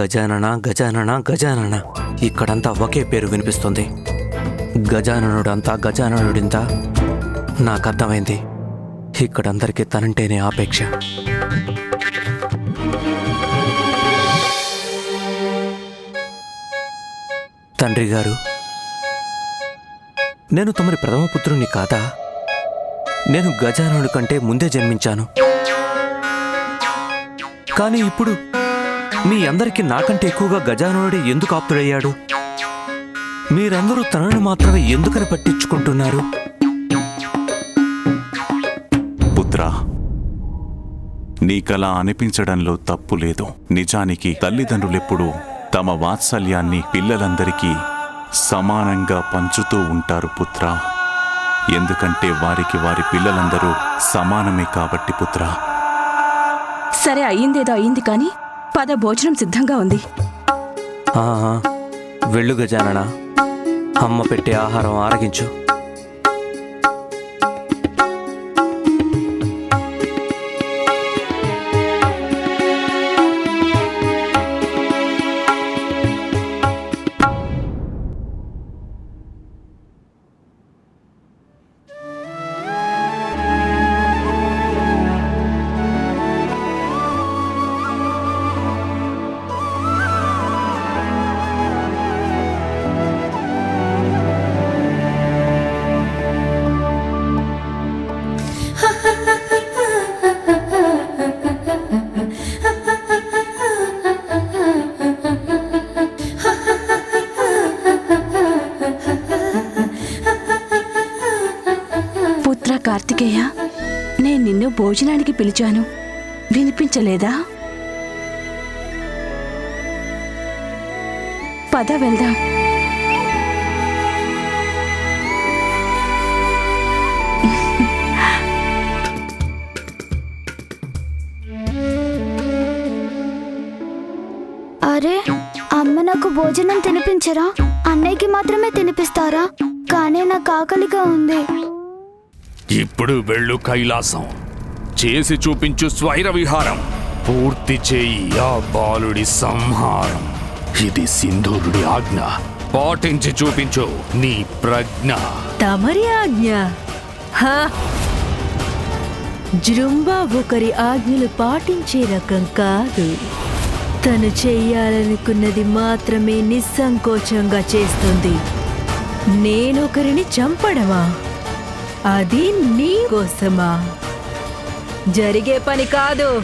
గజానన గజానన గజానన. ఇక్కడంతా ఒకే పేరు వినిపిస్తుంది. గజాననుడంతా గజాననుడింత. నాకు అర్థమైంది ఇక్కడందరికీ తనంటేనే ఆపేక్ష. తండ్రి గారు నేను తమరి ప్రథమ పుత్రుని కాదా? నేను గజాననుడి కంటే ముందే జన్మించాను. కానీ ఇప్పుడు మీ అందరికీ నాకంటే ఎక్కువగా గజాననుడే ఎందుకు ఆప్తుడయ్యాడు? మీరందరూ తనను మాత్రమే ఎందుకని పట్టించుకుంటున్నారు? పుత్ర నీకలా అనిపించడంలో తప్పు లేదు. నిజానికి తల్లిదండ్రులెప్పుడూ తమ వాత్సల్యాన్ని పిల్లలందరికీ సమానంగా పంచుతూ ఉంటారు పుత్ర. ఎందుకంటే వారికి వారి పిల్లలందరూ సమానమే కాబట్టి పుత్ర. సరే అయ్యిందేదో అయ్యింది కానీ పద భోజనం సిద్ధంగా ఉంది. వెళ్ళు గజానన. అమ్మ పెట్టే ఆహారం ఆరగించు. భోజనానికి పిలిచాను. వినిపించలేదా? పద వెళ్దాం. అరే అమ్మ నాకు భోజనం తినిపించరా? అన్నయ్యకి మాత్రమే తినిపిస్తారా? కానీ నాకు ఆకలిగా ఉంది. ఇప్పుడు వెళ్ళు కైలాసం. చేసి చూపించు స్వైర విహారం. పూర్తి చేయి ఆ బాలుడి సంహారం. ఇది సింధూరుడి ఆజ్ఞ. పాటించి చూపించు నీ ప్రజ్ఞ. తమరి ఆజ్ఞ. హా! జృంబా ఒకరి ఆజ్ఞలు పాటించే రకం కాదు. తను చెయ్యాలనుకున్నది మాత్రమే నిస్సంకోచంగా చేస్తుంది. నేనొకరిని చంపడమా? అది నీ కోసమా? జరిగే పని కాదు.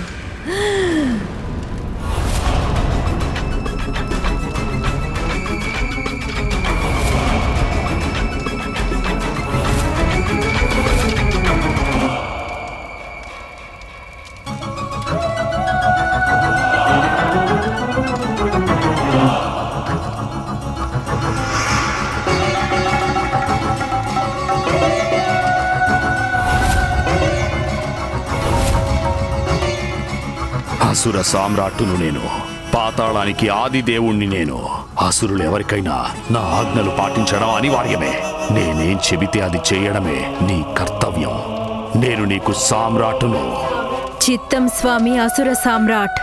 అసుర సామ్రాట్టును నేను పాతాళానికి ఆది దేవుణ్ణి నేను. అసురులు ఎవరికైనా నా ఆజ్ఞలు పాటించడం అనివార్యమే. నేనేం చెబితే అది చేయడమే నీ కర్తవ్యం. నేను నీకు సామ్రాట్టును చిత్తం స్వామి అసుర సామ్రాట్.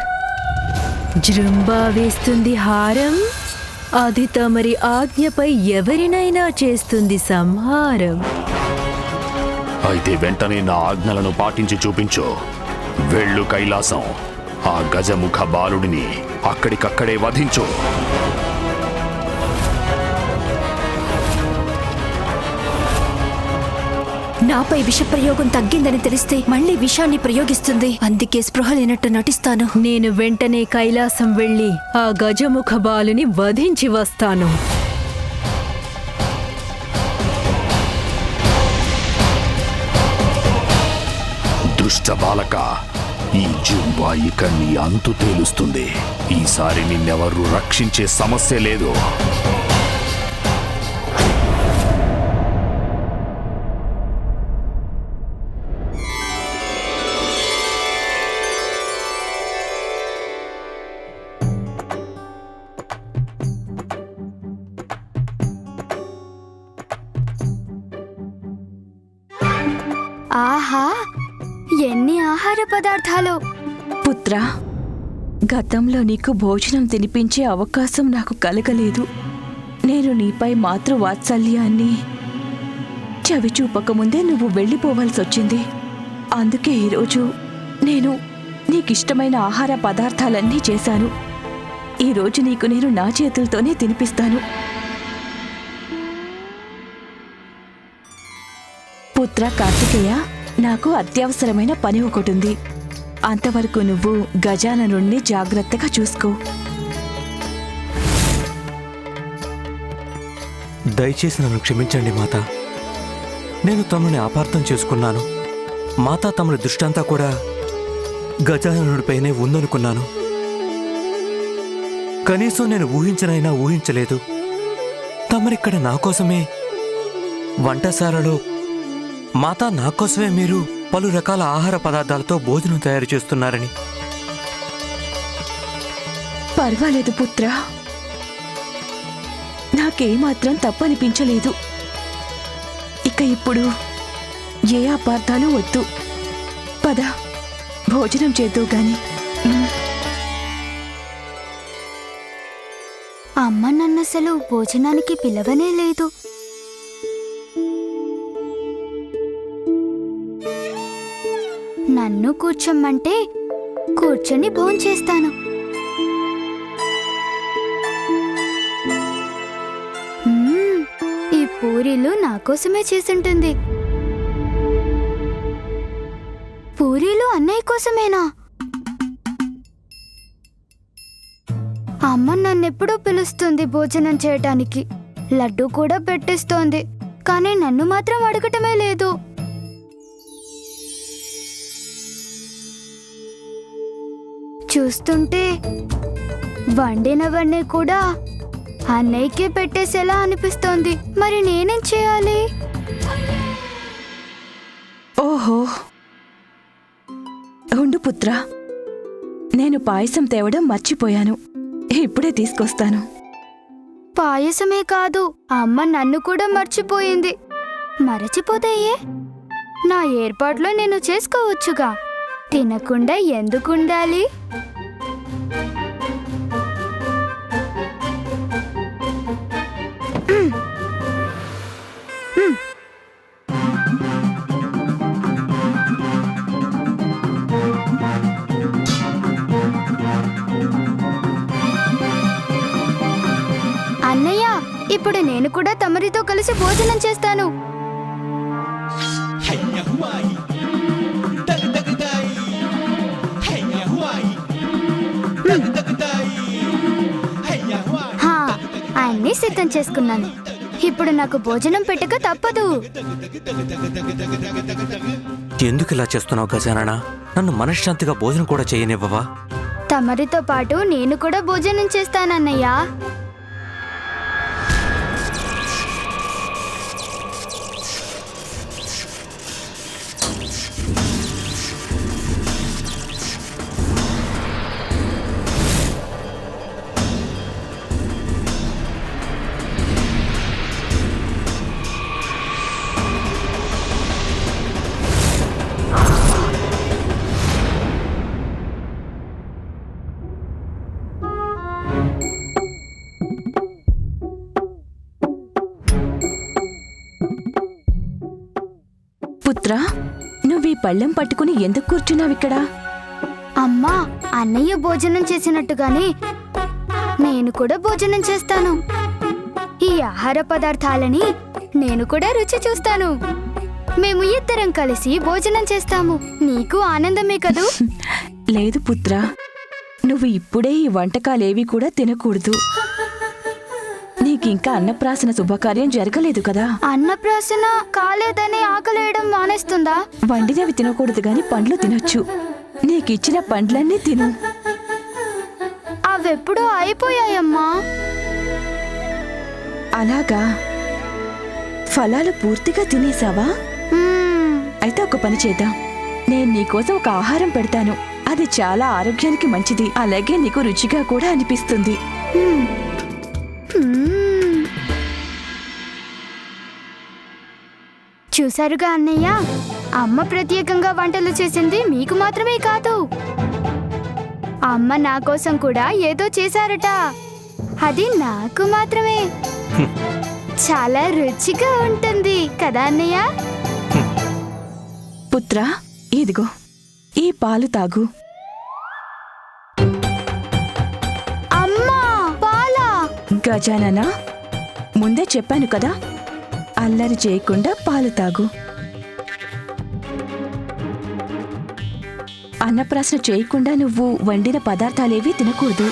జృంబా వేస్తుంది హారం అది తమరి ఆజ్ఞపై ఎవరినైనా చేస్తుంది సంహారం. అయితే వెంటనే నా ఆజ్ఞలను పాటించి చూపించు. వెళ్ళు కైలాసం. ఆ గజముఖ బాలుడిని అక్కడికక్కడే వధించు. నాపై విషప్రయోగం తగ్గిందని తెలిస్తే మళ్ళీ విషాన్ని ప్రయోగిస్తుంది. అందుకే స్పృహ లేనట్టు నటిస్తాను. నేను వెంటనే కైలాసం వెళ్ళి ఆ గజముఖ బాలుని వధించి వస్తాను. దుష్ట బాలక ఈ జుంబా ఇక నీ అంతు తేలుస్తుంది. ఈసారి నిన్నెవరు రక్షించే సమస్య లేదు. ఆహార పదార్థాలు. పుత్ర గతంలో నీకు భోజనం తినిపించే అవకాశం నాకు కలగలేదు. నేను నీపై మాతృ వాత్సల్యాన్ని చవి చూపకముందే నువ్వు వెళ్ళిపోవాల్సి వచ్చింది. అందుకే ఈరోజు నేను నీకిష్టమైన ఆహార పదార్థాలన్నీ చేశాను. ఈరోజు నీకు నేను నా చేతులతోనే తినిపిస్తాను. పుత్ర కార్తికేయ నాకు అత్యవసరమైన పని ఒకటుంది. అంతవరకు నువ్వు గజాననుణ్ణి జాగ్రత్తగా చూసుకో. దయచేసి నన్ను క్షమించండి మాత. నేను తమని అపార్థం చేసుకున్నాను. మాత తమని దృష్టంతా కూడా గజాననుడిపైనే ఉందనుకున్నాను. కనీసం నేను ఊహించనైనా ఊహించలేదు. తమరిక్కడ నా కోసమే వంటశాలలో మాత నా కోసమే మీరు పలు రకాల ఆహార పదార్థాలతో భోజనం తయారు చేస్తున్నారని. పర్వాలేదు పుత్ర. నాకేమాత్రం తప్పనిపించలేదు. ఇక ఇప్పుడు ఏ అపార్థాలు వద్దు. పద భోజనం చేద్దు గాని. అమ్మ నన్నసలు భోజనానికి పిలవనే లేదు. నన్ను కూర్చోమ్మంటే కూర్చొని భోంచేస్తాను ఈ పూరీలు నా కోసమే చేసుంటుంది. పూరీలు అన్నయ్య కోసమేనా? అమ్మ నన్నెప్పుడూ పిలుస్తుంది భోజనం చేయటానికి. లడ్డు కూడా పెట్టిస్తోంది. కానీ నన్ను మాత్రం అడగటమే లేదు. చూస్తుంటే వండినవన్నీ కూడా అన్నయ్యకే పెట్టేసేలా అనిపిస్తోంది. మరి నేనేం చేయాలి? ఓహో. ఉండు పుత్ర. నేను పాయసం తేవడం మర్చిపోయాను. ఇప్పుడే తీసుకొస్తాను. పాయసమే కాదు అమ్మ నన్ను కూడా మర్చిపోయింది. మరచిపోతాయే నా ఏర్పాట్లో నేను చేసుకోవచ్చుగా. తినకుండా ఎందుకుండాలి? అన్నయ్య ఇప్పుడు నేను కూడా తమరితో కలిసి భోజనం చేస్తాను. సిద్ధం చేసుకున్నాను. ఇప్పుడు నాకు భోజనం పెట్టక తప్పదు. ఎందుకు ఇలా చేస్తున్నావు గజానన? నన్ను మనశ్శాంతిగా భోజనం కూడా చేయనివ్వవా? తమరితో పాటు నేను కూడా భోజనం చేస్తానన్నయ్యా. పుత్ర నువ్వు ఈ పళ్ళెం పట్టుకుని ఎందుకు కూర్చున్నావిక్కడ అమ్మా అన్నయ్య భోజనం చేసినట్టుగానే నేను కూడా భోజనం చేస్తాను. ఈ ఆహార పదార్థాలని నేను కూడా రుచి చూస్తాను. మేము ఇద్దరం కలిసి భోజనం చేస్తాము. నీకు ఆనందమే కదూ? లేదు పుత్ర. నువ్వు ఇప్పుడే ఈ వంటకాలేవి కూడా తినకూడదు. నీకింకా అన్నప్రాసన శుభకార్యం జరగలేదు కదా. అన్నప్రాసన కాలేదని ఆకలేయడం మానేస్తుందా? వండినవి తినకూడదు గాని పండ్లు తినొచ్చు. నీకిచ్చిన పండ్లన్నీ తిను. అవెప్పుడూ అయిపోయాయమ్మా. అలాగా? ఫలాలు పూర్తిగా తినేసావా. అయితే ఒక పని చేద్దాం. నేను నీకోసం ఒక ఆహారం పెడతాను. అది చాలా ఆరోగ్యానికి మంచిది. అలాగే నీకు రుచిగా కూడా అనిపిస్తుంది. మ్మ్. చూశారుగా అన్నయ్య? అమ్మ ప్రత్యేకంగా వంటలు చేసింది మీకు మాత్రమే కాదు. అమ్మ నా కోసం కూడా ఏదో చేశారట. అది నాకు మాత్రమే. చాలా రుచిగా ఉంటుంది కదా అన్నయ్య? పుత్రా ఇదిగో ఈ పాలు తాగు. అమ్మా పాలా? గజానన ముందే చెప్పాను కదా అల్లరి చేయకుండా పాలు తాగు. అన్నప్రాసన చేయకుండా నువ్వు వండిన పదార్థాలేవి తినకూడదు.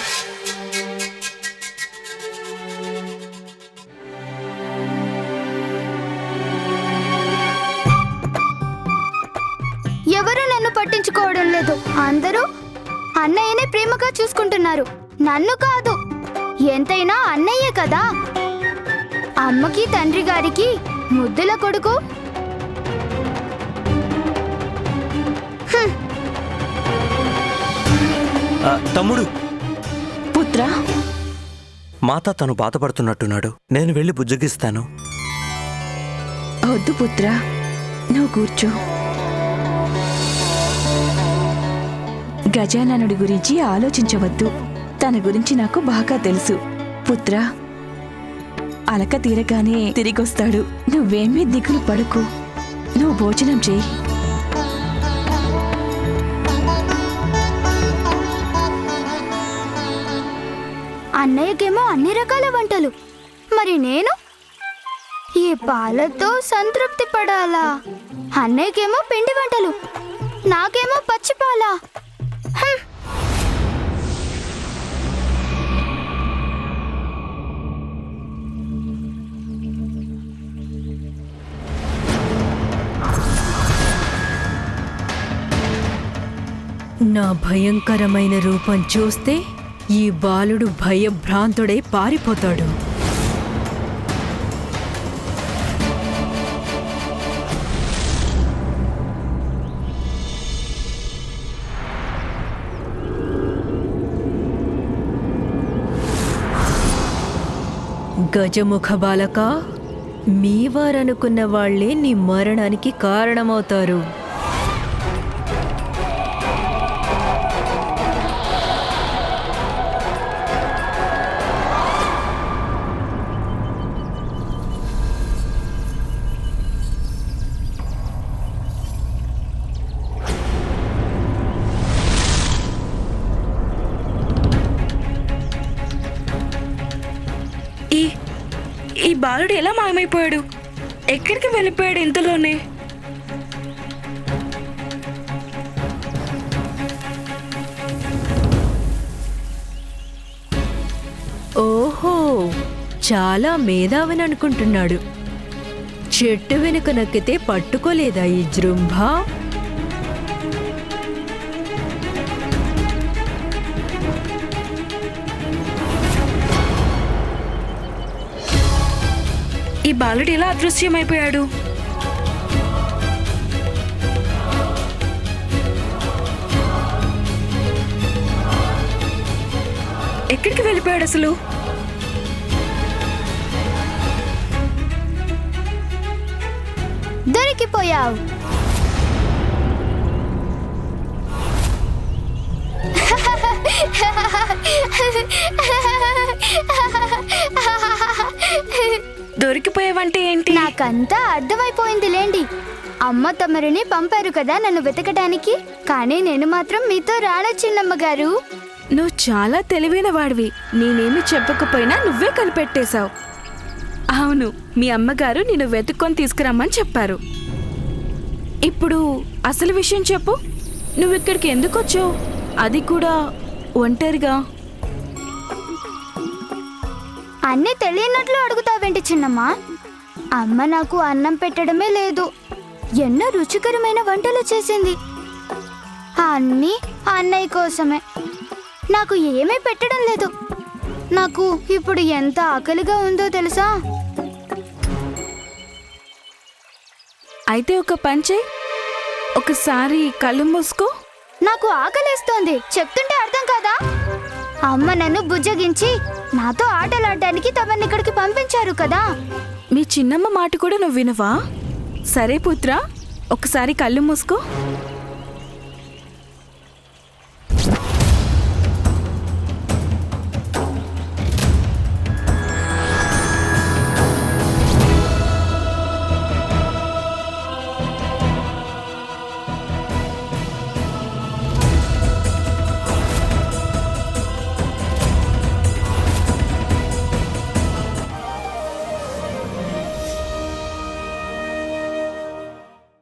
ఎవరు నన్ను పట్టించుకోవడం లేదు. అందరూ అన్నయ్యనే ప్రేమగా చూసుకుంటున్నారు. నన్ను కాదు. ఎంతైనా అన్నయ్యే కదా. అమ్మకి తండ్రి గారికి ముద్దుల కొడుకు? తమ్ముడు. పుత్రా. మాత తను బాధపడుతున్నట్టున్నాడు. నేను వెళ్ళి బుజ్జగిస్తాను. వద్దు పుత్రా. నువ్వు కూర్చో. గజాననుడి గురించి ఆలోచించవద్దు. తన గురించి నాకు బాగా తెలుసు. పుత్రా. అలక తీరగానే తిరిగొస్తాడు. నువ్వేమీ దిగులు పడుకు. నువ్వు భోజనం చేయి. అన్నయ్యకేమో అన్ని రకాల వంటలు. మరి నేను? ఈ పాలతో సంతృప్తి పడాలా? అన్నయ్యకేమో పిండి వంటలు. నాకేమో పచ్చి నా భయంకరమైన రూపం చూస్తే ఈ బాలుడు భయభ్రాంతుడై పారిపోతాడు. గజముఖ బాలక మీ వారనుకున్న వాళ్ళే నీ మరణానికి కారణమవుతారు. ఎలా మాయమైపోయాడు? ఎక్కడికి వెళ్ళిపోయాడు ఇంతలోనే? ఓహో చాలా మేధావని అనుకుంటున్నాడు. చెట్టు వెనుక నక్కితే పట్టుకోలేదా ఈ జృంభ? ఈ బాలుడు ఎలా అదృశ్యమైపోయాడు. ఎక్కడికి వెళ్ళిపోయాడు అసలు? దొరికిపోయావు. దొరికిపోయావంటే ఏంటి? నాకంతా అర్థమైపోయింది లేండి. అమ్మ తమరిని పంపారు కదా నన్ను వెతకడానికి కానీ నేను మాత్రం మీతో రాను చిన్నమ్మ గారు. నువ్వు చాలా తెలివైన వాడివి. నేనేమి చెప్పకపోయినా నువ్వే కనిపెట్టేశావు. అవును మీ అమ్మగారు నిన్ను వెతుక్కొని తీసుకురమ్మని చెప్పారు. ఇప్పుడు అసలు విషయం చెప్పు. నువ్వు ఇక్కడికి ఎందుకు వచ్చావు? అది కూడా ఒంటరిగా. అన్నీ తెలియనట్లు అడుగుతావేంటి చిన్నమ్మ? అమ్మ నాకు అన్నం పెట్టడమే లేదు. ఎన్నో రుచికరమైన వంటలు చేసింది. అన్నీ అన్నయ్య కోసమే. నాకు ఏమీ పెట్టడం లేదు. నాకు ఇప్పుడు ఎంత ఆకలిగా ఉందో తెలుసా? అయితే ఒక పంచే ఒకసారి కళ్ళు మూసుకో. నాకు ఆకలేస్తోంది. చెప్తుంటే అర్థం కాదా? అమ్మ నన్ను బుజ్జగించి నాతో ఆటలాడడానికి తమని ఇక్కడికి పంపించారు కదా. మీ చిన్నమ్మ మాట కూడా నువ్వు వినవా? సరే పుత్ర ఒకసారి కళ్ళు మూసుకో.